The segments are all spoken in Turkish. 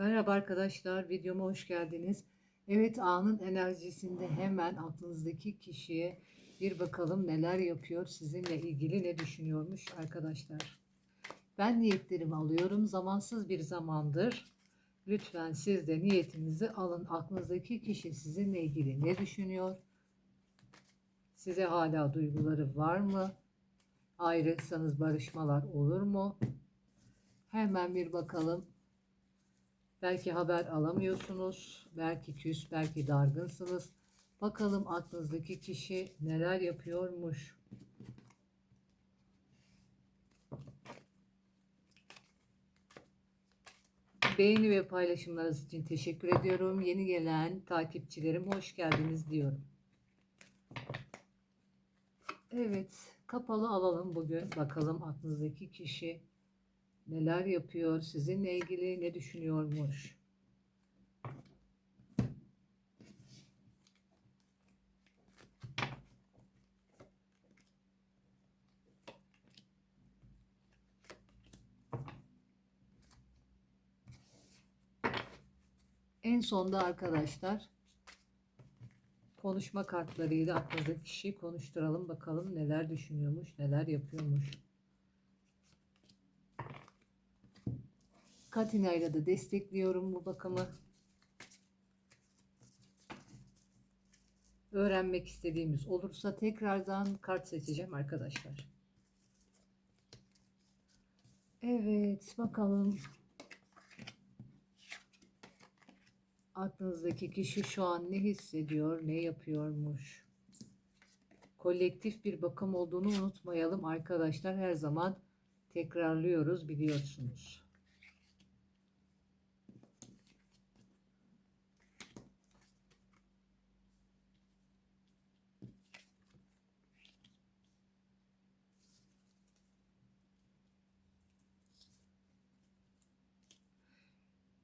Merhaba arkadaşlar, videoma hoş geldiniz. Evet, anın enerjisinde hemen aklınızdaki kişiye bir bakalım neler yapıyor, sizinle ilgili ne düşünüyormuş arkadaşlar. Ben niyetlerimi alıyorum, zamansız bir zamandır. Lütfen siz de niyetinizi alın. Aklınızdaki kişi sizinle ilgili ne düşünüyor? Size hala duyguları var mı? Ayrılsanız barışmalar olur mu? Hemen bir bakalım. Belki haber alamıyorsunuz, belki küs, belki dargınsınız. Bakalım aklınızdaki kişi neler yapıyormuş. Beğeni ve paylaşımlarınız için teşekkür ediyorum. Yeni gelen takipçilerim hoş geldiniz diyorum. Evet, kapalı alalım bugün. Bakalım aklınızdaki kişi neler yapıyor, sizinle ilgili ne düşünüyormuş. En sonda arkadaşlar konuşma kartlarıyla aklınızdaki kişiyi konuşturalım bakalım neler düşünüyormuş, neler yapıyormuş. Katina ile de destekliyorum bu bakımı. Öğrenmek istediğimiz olursa tekrardan kart seçeceğim arkadaşlar. Evet bakalım. Aklınızdaki kişi şu an ne hissediyor, ne yapıyormuş? Kolektif bir bakım olduğunu unutmayalım arkadaşlar. Her zaman tekrarlıyoruz biliyorsunuz.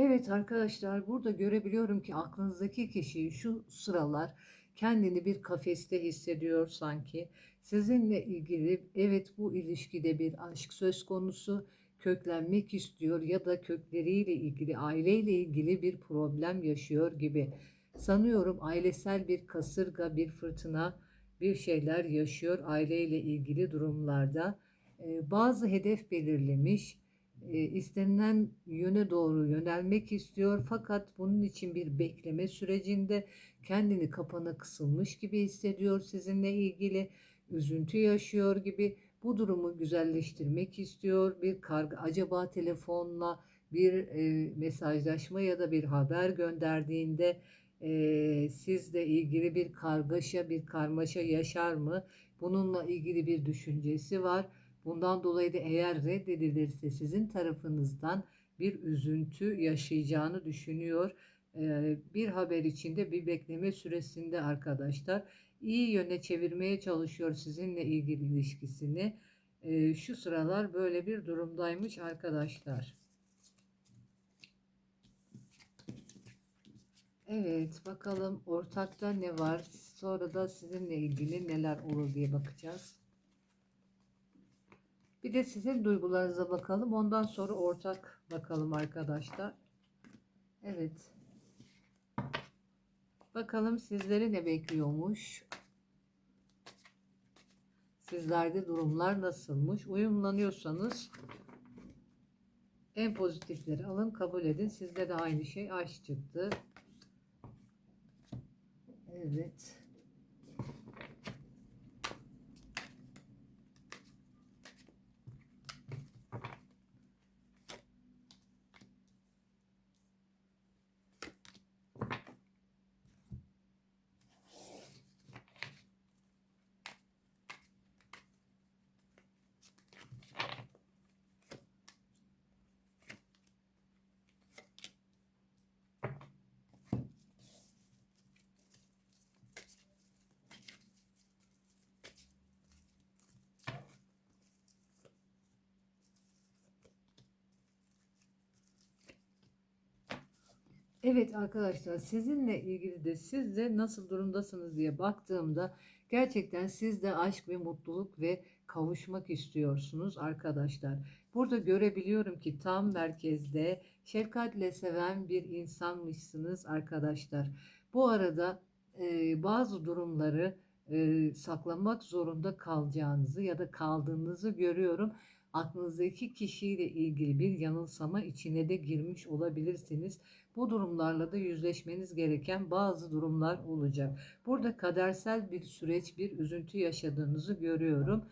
Evet arkadaşlar burada görebiliyorum ki aklınızdaki kişi şu sıralar kendini bir kafeste hissediyor sanki. Sizinle ilgili evet bu ilişkide bir aşk söz konusu köklenmek istiyor ya da kökleriyle ilgili aileyle ilgili bir problem yaşıyor gibi. Sanıyorum ailesel bir kasırga, bir fırtına, bir şeyler yaşıyor aileyle ilgili durumlarda. Ee, bazı hedef belirlemiş e, istenilen yöne doğru yönelmek istiyor. Fakat bunun için bir bekleme sürecinde kendini kapana kısılmış gibi hissediyor sizinle ilgili. Üzüntü yaşıyor gibi bu durumu güzelleştirmek istiyor. Bir karga acaba telefonla bir e, mesajlaşma ya da bir haber gönderdiğinde e, sizle ilgili bir kargaşa bir karmaşa yaşar mı? Bununla ilgili bir düşüncesi var Bundan dolayı da eğer reddedilirse sizin tarafınızdan bir üzüntü yaşayacağını düşünüyor. Ee, bir haber içinde bir bekleme süresinde arkadaşlar iyi yöne çevirmeye çalışıyor sizinle ilgili ilişkisini. Ee, şu sıralar böyle bir durumdaymış arkadaşlar. Evet bakalım ortakta ne var sonra da sizinle ilgili neler olur diye bakacağız. Bir de sizin duygularınıza bakalım. Ondan sonra ortak bakalım arkadaşlar. Evet. Bakalım sizleri ne bekliyormuş. Sizlerde durumlar nasılmış? Uyumlanıyorsanız en pozitifleri alın kabul edin. Sizde de aynı şey aşk çıktı. Evet. Evet arkadaşlar sizinle ilgili de siz de nasıl durumdasınız diye baktığımda gerçekten siz de aşk ve mutluluk ve kavuşmak istiyorsunuz arkadaşlar. Burada görebiliyorum ki tam merkezde şefkatle seven bir insanmışsınız arkadaşlar. Bu arada e, bazı durumları e, saklamak zorunda kalacağınızı ya da kaldığınızı görüyorum. Aklınızdaki kişiyle ilgili bir yanılsama içine de girmiş olabilirsiniz. Bu durumlarla da yüzleşmeniz gereken bazı durumlar olacak. Burada kadersel bir süreç, bir üzüntü yaşadığınızı görüyorum.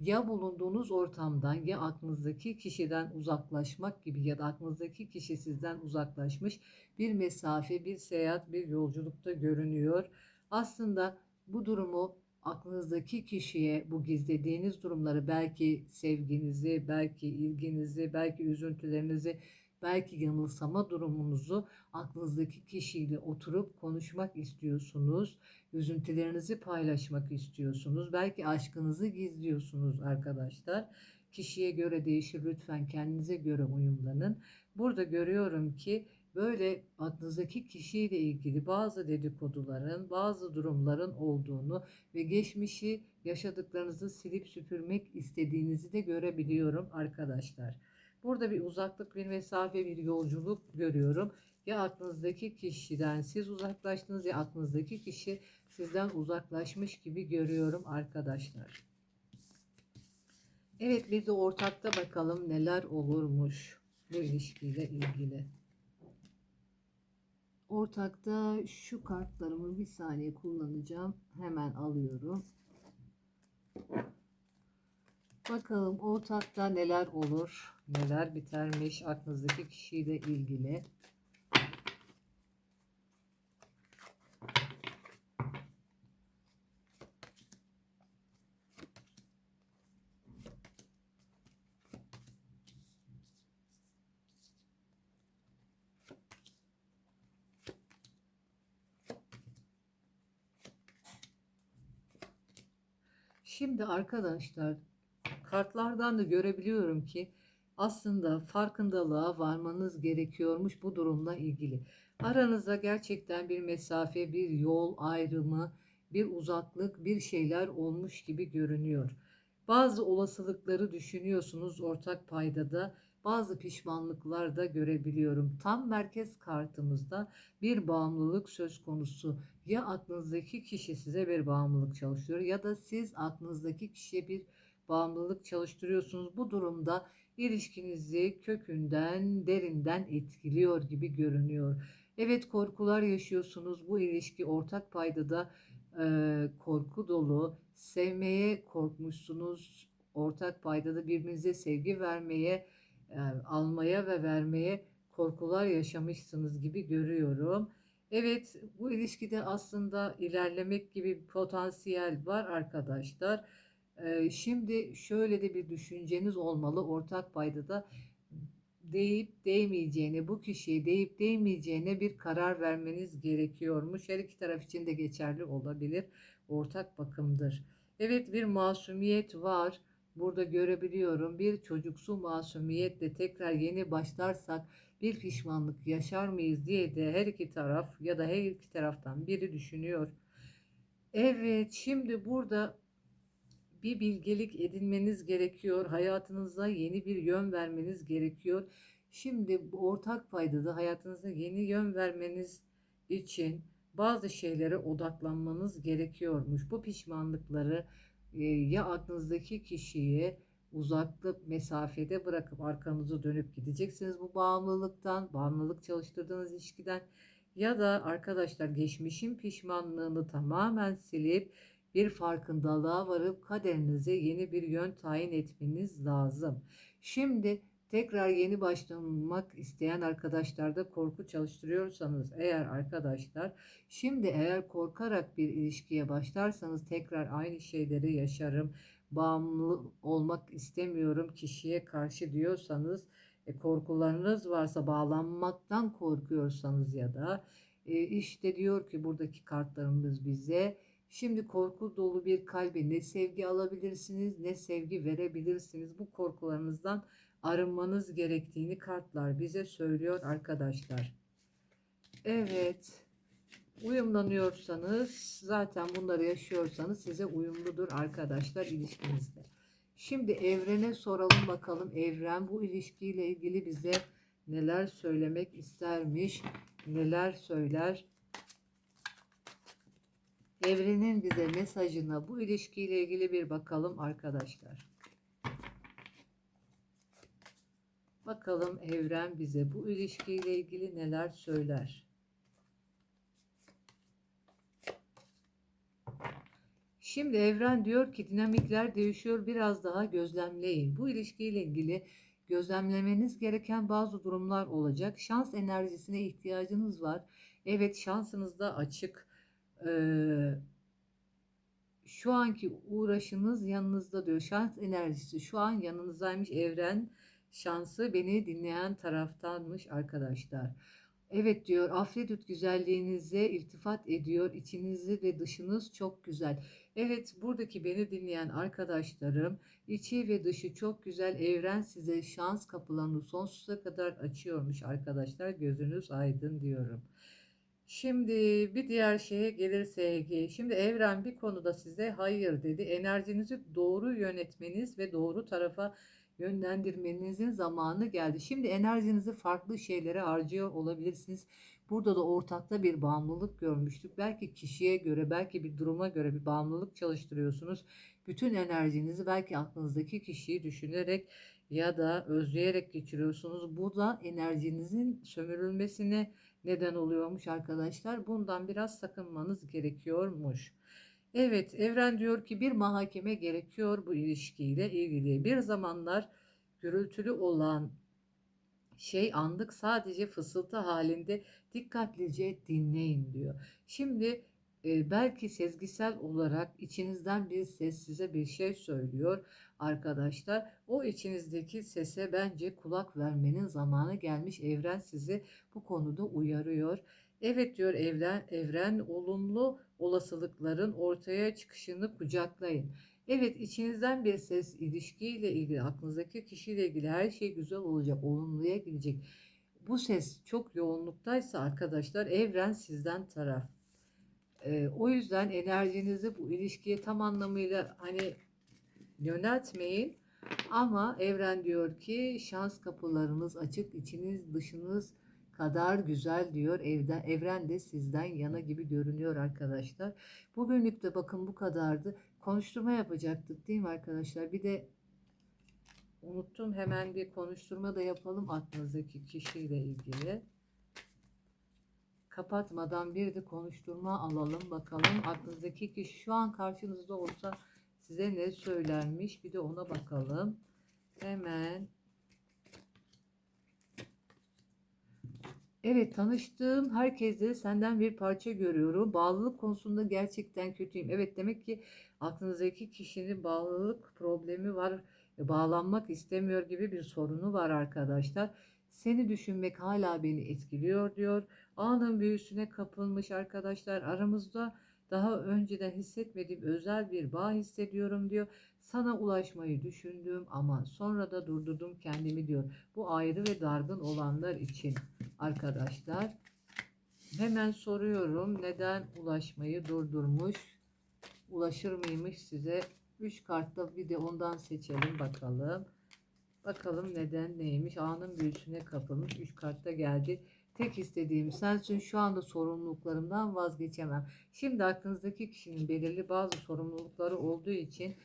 Ya bulunduğunuz ortamdan ya aklınızdaki kişiden uzaklaşmak gibi ya da aklınızdaki kişi sizden uzaklaşmış bir mesafe, bir seyahat, bir yolculukta görünüyor. Aslında bu durumu aklınızdaki kişiye bu gizlediğiniz durumları belki sevginizi, belki ilginizi, belki üzüntülerinizi, belki yanılsama durumunuzu aklınızdaki kişiyle oturup konuşmak istiyorsunuz. Üzüntülerinizi paylaşmak istiyorsunuz. Belki aşkınızı gizliyorsunuz arkadaşlar. Kişiye göre değişir lütfen kendinize göre uyumlanın. Burada görüyorum ki böyle aklınızdaki kişiyle ilgili bazı dedikoduların, bazı durumların olduğunu ve geçmişi yaşadıklarınızı silip süpürmek istediğinizi de görebiliyorum arkadaşlar. Burada bir uzaklık, bir mesafe, bir yolculuk görüyorum. Ya aklınızdaki kişiden siz uzaklaştınız ya aklınızdaki kişi sizden uzaklaşmış gibi görüyorum arkadaşlar. Evet bir de ortakta bakalım neler olurmuş bu ilişkiyle ilgili. Ortakta şu kartlarımı bir saniye kullanacağım. Hemen alıyorum. Bakalım ortakta neler olur, neler bitermiş aklınızdaki kişiyle ilgili. Şimdi arkadaşlar kartlardan da görebiliyorum ki aslında farkındalığa varmanız gerekiyormuş bu durumla ilgili. Aranızda gerçekten bir mesafe, bir yol ayrımı, bir uzaklık, bir şeyler olmuş gibi görünüyor. Bazı olasılıkları düşünüyorsunuz ortak paydada, bazı pişmanlıklar da görebiliyorum. Tam merkez kartımızda bir bağımlılık söz konusu. Ya aklınızdaki kişi size bir bağımlılık çalıştırıyor ya da siz aklınızdaki kişiye bir bağımlılık çalıştırıyorsunuz. Bu durumda ilişkinizi kökünden, derinden etkiliyor gibi görünüyor. Evet korkular yaşıyorsunuz. Bu ilişki ortak paydada e, korku dolu. Sevmeye korkmuşsunuz. Ortak paydada birbirinize sevgi vermeye, almaya ve vermeye korkular yaşamışsınız gibi görüyorum. Evet bu ilişkide aslında ilerlemek gibi bir potansiyel var arkadaşlar. Şimdi şöyle de bir düşünceniz olmalı. Ortak paydada deyip değmeyeceğine, bu kişiye deyip değmeyeceğine bir karar vermeniz gerekiyormuş. Her iki taraf için de geçerli olabilir. Ortak bakımdır. Evet bir masumiyet var. Burada görebiliyorum. Bir çocuksu masumiyetle tekrar yeni başlarsak bir pişmanlık yaşar mıyız diye de her iki taraf ya da her iki taraftan biri düşünüyor. Evet şimdi burada bir bilgelik edinmeniz gerekiyor. Hayatınıza yeni bir yön vermeniz gerekiyor. Şimdi ortak paydada hayatınıza yeni yön vermeniz için bazı şeylere odaklanmanız gerekiyormuş. Bu pişmanlıkları ya aklınızdaki kişiye uzaklık mesafede bırakıp arkanızı dönüp gideceksiniz bu bağımlılıktan, bağımlılık çalıştırdığınız ilişkiden ya da arkadaşlar geçmişin pişmanlığını tamamen silip bir farkındalığa varıp kaderinize yeni bir yön tayin etmeniz lazım. Şimdi tekrar yeni başlamak isteyen arkadaşlarda korku çalıştırıyorsanız eğer arkadaşlar şimdi eğer korkarak bir ilişkiye başlarsanız tekrar aynı şeyleri yaşarım bağımlı olmak istemiyorum kişiye karşı diyorsanız e, korkularınız varsa bağlanmaktan korkuyorsanız ya da e, işte diyor ki buradaki kartlarımız bize Şimdi korku dolu bir kalbe ne sevgi alabilirsiniz ne sevgi verebilirsiniz. Bu korkularınızdan arınmanız gerektiğini kartlar bize söylüyor arkadaşlar. Evet. Uyumlanıyorsanız zaten bunları yaşıyorsanız size uyumludur arkadaşlar ilişkinizde. Şimdi evrene soralım bakalım evren bu ilişkiyle ilgili bize neler söylemek istermiş, neler söyler. Evrenin bize mesajına bu ilişkiyle ilgili bir bakalım arkadaşlar. Bakalım evren bize bu ilişkiyle ilgili neler söyler. Şimdi evren diyor ki dinamikler değişiyor biraz daha gözlemleyin. Bu ilişkiyle ilgili gözlemlemeniz gereken bazı durumlar olacak. Şans enerjisine ihtiyacınız var. Evet şansınız da açık. Ee, şu anki uğraşınız yanınızda diyor. Şans enerjisi şu an yanınızdaymış evren. Şansı beni dinleyen taraftanmış arkadaşlar. Evet diyor Afrodit güzelliğinize iltifat ediyor. İçinizi ve dışınız çok güzel. Evet buradaki beni dinleyen arkadaşlarım içi ve dışı çok güzel. Evren size şans kapılarını sonsuza kadar açıyormuş arkadaşlar. Gözünüz aydın diyorum. Şimdi bir diğer şeye gelirse şimdi evren bir konuda size hayır dedi. Enerjinizi doğru yönetmeniz ve doğru tarafa yönlendirmenizin zamanı geldi. Şimdi enerjinizi farklı şeylere harcıyor olabilirsiniz. Burada da ortakta bir bağımlılık görmüştük. Belki kişiye göre, belki bir duruma göre bir bağımlılık çalıştırıyorsunuz. Bütün enerjinizi belki aklınızdaki kişiyi düşünerek ya da özleyerek geçiriyorsunuz. Bu da enerjinizin sömürülmesine neden oluyormuş arkadaşlar. Bundan biraz sakınmanız gerekiyormuş. Evet, evren diyor ki bir mahkeme gerekiyor bu ilişkiyle ilgili. Bir zamanlar gürültülü olan şey anlık sadece fısıltı halinde dikkatlice dinleyin diyor. Şimdi e, belki sezgisel olarak içinizden bir ses size bir şey söylüyor arkadaşlar. O içinizdeki sese bence kulak vermenin zamanı gelmiş. Evren sizi bu konuda uyarıyor. Evet diyor evren, evren olumlu olasılıkların ortaya çıkışını kucaklayın. Evet içinizden bir ses ilişkiyle ilgili aklınızdaki kişiyle ilgili her şey güzel olacak, olumluya gidecek. Bu ses çok yoğunluktaysa arkadaşlar evren sizden taraf. Ee, o yüzden enerjinizi bu ilişkiye tam anlamıyla hani yöneltmeyin. Ama evren diyor ki şans kapılarınız açık, içiniz dışınız kadar güzel diyor. Evden, evren de sizden yana gibi görünüyor arkadaşlar. Bugünlük de bakın bu kadardı. Konuşturma yapacaktık değil mi arkadaşlar? Bir de unuttum hemen bir konuşturma da yapalım aklınızdaki kişiyle ilgili. Kapatmadan bir de konuşturma alalım bakalım. Aklınızdaki kişi şu an karşınızda olsa size ne söylenmiş bir de ona bakalım. Hemen Evet tanıştığım herkese senden bir parça görüyorum. Bağlılık konusunda gerçekten kötüyüm. Evet demek ki aklınızdaki kişinin bağlılık problemi var. Bağlanmak istemiyor gibi bir sorunu var arkadaşlar. Seni düşünmek hala beni etkiliyor diyor. Anın büyüsüne kapılmış arkadaşlar. Aramızda daha önceden hissetmediğim özel bir bağ hissediyorum diyor. Sana ulaşmayı düşündüm ama sonra da durdurdum kendimi diyor. Bu ayrı ve dargın olanlar için arkadaşlar. Hemen soruyorum neden ulaşmayı durdurmuş? Ulaşır mıymış size? 3 kartta bir de ondan seçelim bakalım. Bakalım neden neymiş? Anın büyüsüne kapılmış. 3 kartta geldi. Tek istediğim sensin. Şu anda sorumluluklarımdan vazgeçemem. Şimdi aklınızdaki kişinin belirli bazı sorumlulukları olduğu için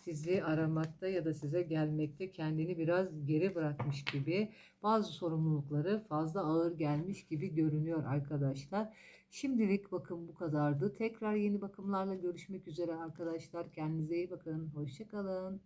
sizi aramakta ya da size gelmekte kendini biraz geri bırakmış gibi bazı sorumlulukları fazla ağır gelmiş gibi görünüyor arkadaşlar. Şimdilik bakın bu kadardı. Tekrar yeni bakımlarla görüşmek üzere arkadaşlar. Kendinize iyi bakın. Hoşçakalın.